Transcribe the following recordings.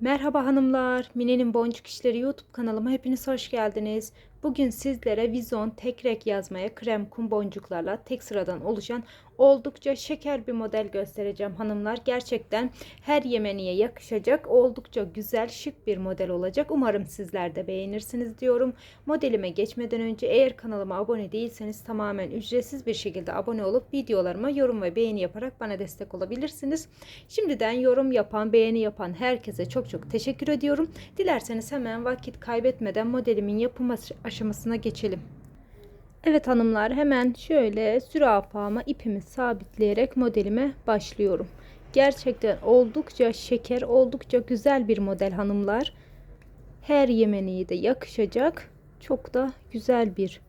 Merhaba hanımlar, Mine'nin Boncuk İşleri YouTube kanalıma hepiniz hoş geldiniz. Bugün sizlere vizon tek renk yazmaya krem kum boncuklarla tek sıradan oluşan oldukça şeker bir model göstereceğim hanımlar. Gerçekten her yemeniye yakışacak oldukça güzel şık bir model olacak. Umarım sizler de beğenirsiniz diyorum. Modelime geçmeden önce eğer kanalıma abone değilseniz tamamen ücretsiz bir şekilde abone olup videolarıma yorum ve beğeni yaparak bana destek olabilirsiniz. Şimdiden yorum yapan, beğeni yapan herkese çok çok teşekkür ediyorum. Dilerseniz hemen vakit kaybetmeden modelimin yapım aşamasına geçelim. Evet hanımlar hemen şöyle zürafama ipimi sabitleyerek modelime başlıyorum. Gerçekten oldukça şeker, oldukça güzel bir model hanımlar. Her yemeniye de yakışacak. Çok da güzel bir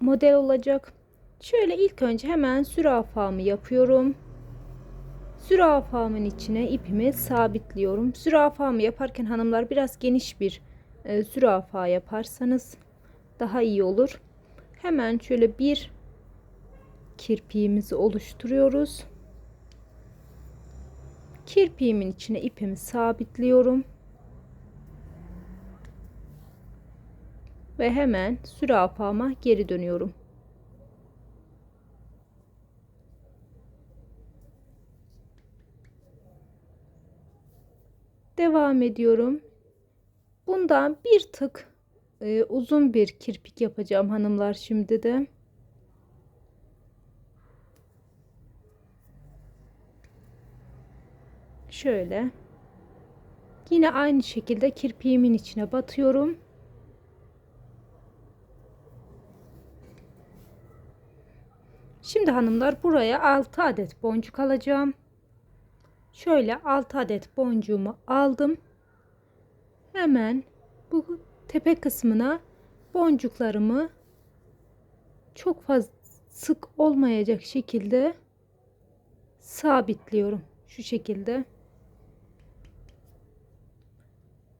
model olacak. Şöyle ilk önce hemen zürafamı yapıyorum. Zürafamın içine ipimi sabitliyorum. Zürafamı yaparken hanımlar biraz geniş bir e, zürafa yaparsanız daha iyi olur. Hemen şöyle bir kirpiğimizi oluşturuyoruz. Kirpiğimin içine ipimi sabitliyorum. Ve hemen zürafama geri dönüyorum. Devam ediyorum. Bundan bir tık e, uzun bir kirpik yapacağım hanımlar şimdi de. Şöyle. Yine aynı şekilde kirpiğimin içine batıyorum. Şimdi hanımlar buraya 6 adet boncuk alacağım. Şöyle 6 adet boncuğumu aldım. Hemen bu tepe kısmına boncuklarımı çok fazla sık olmayacak şekilde sabitliyorum. Şu şekilde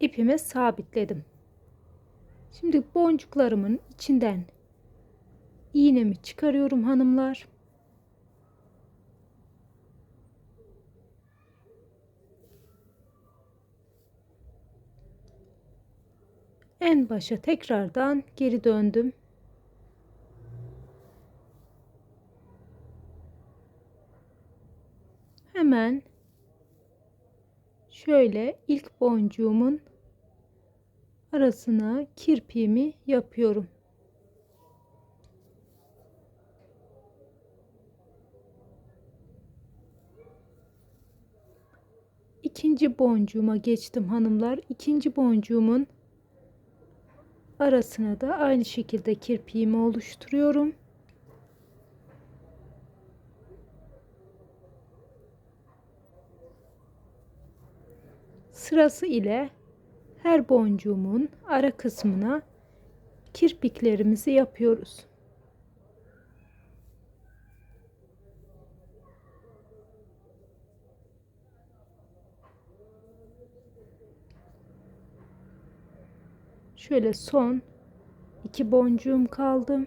ipime sabitledim. Şimdi boncuklarımın içinden iğnemi çıkarıyorum hanımlar. En başa tekrardan geri döndüm. Hemen şöyle ilk boncuğumun arasına kirpiğimi yapıyorum. İkinci boncuğuma geçtim hanımlar. İkinci boncuğumun arasına da aynı şekilde kirpiğimi oluşturuyorum. Sırası ile her boncuğumun ara kısmına kirpiklerimizi yapıyoruz. Şöyle son iki boncuğum kaldı.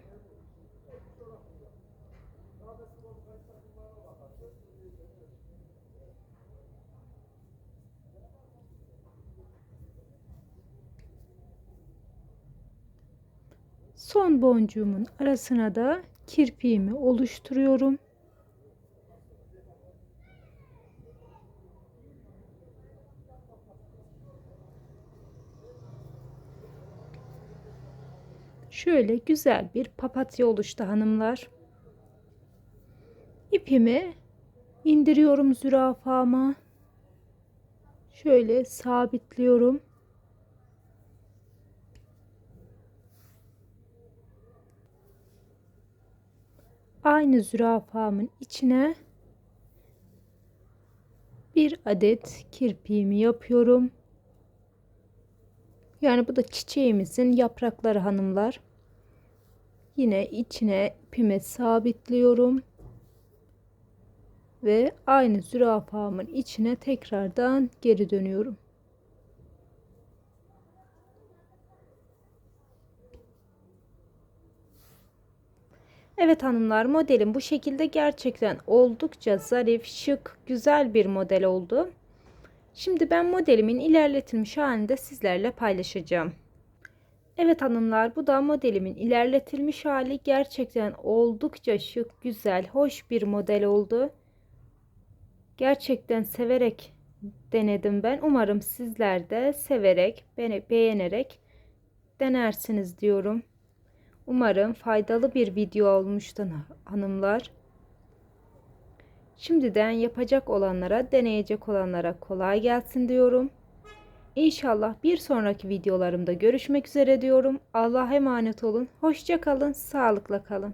Son boncuğumun arasına da kirpiğimi oluşturuyorum. Şöyle güzel bir papatya oluştu hanımlar. İpimi indiriyorum zürafama. Şöyle sabitliyorum. Aynı zürafamın içine bir adet kirpiğimi yapıyorum. Yani bu da çiçeğimizin yaprakları hanımlar. Yine içine ipimi sabitliyorum. Ve aynı zürafamın içine tekrardan geri dönüyorum. Evet hanımlar modelim bu şekilde gerçekten oldukça zarif, şık, güzel bir model oldu. Şimdi ben modelimin ilerletilmiş halini de sizlerle paylaşacağım. Evet hanımlar bu da modelimin ilerletilmiş hali gerçekten oldukça şık, güzel, hoş bir model oldu. Gerçekten severek denedim ben. Umarım sizler de severek, beğenerek denersiniz diyorum. Umarım faydalı bir video olmuştur hanımlar. Şimdiden yapacak olanlara, deneyecek olanlara kolay gelsin diyorum. İnşallah bir sonraki videolarımda görüşmek üzere diyorum. Allah'a emanet olun. Hoşça kalın, sağlıkla kalın.